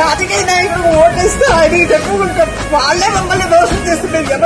రాజకీయ నాయకులు ఓట్లు ఓటేస్తే అది చెప్పుకుంటారు వాళ్ళే మమ్మల్ని దోషం చేస్తున్నారు.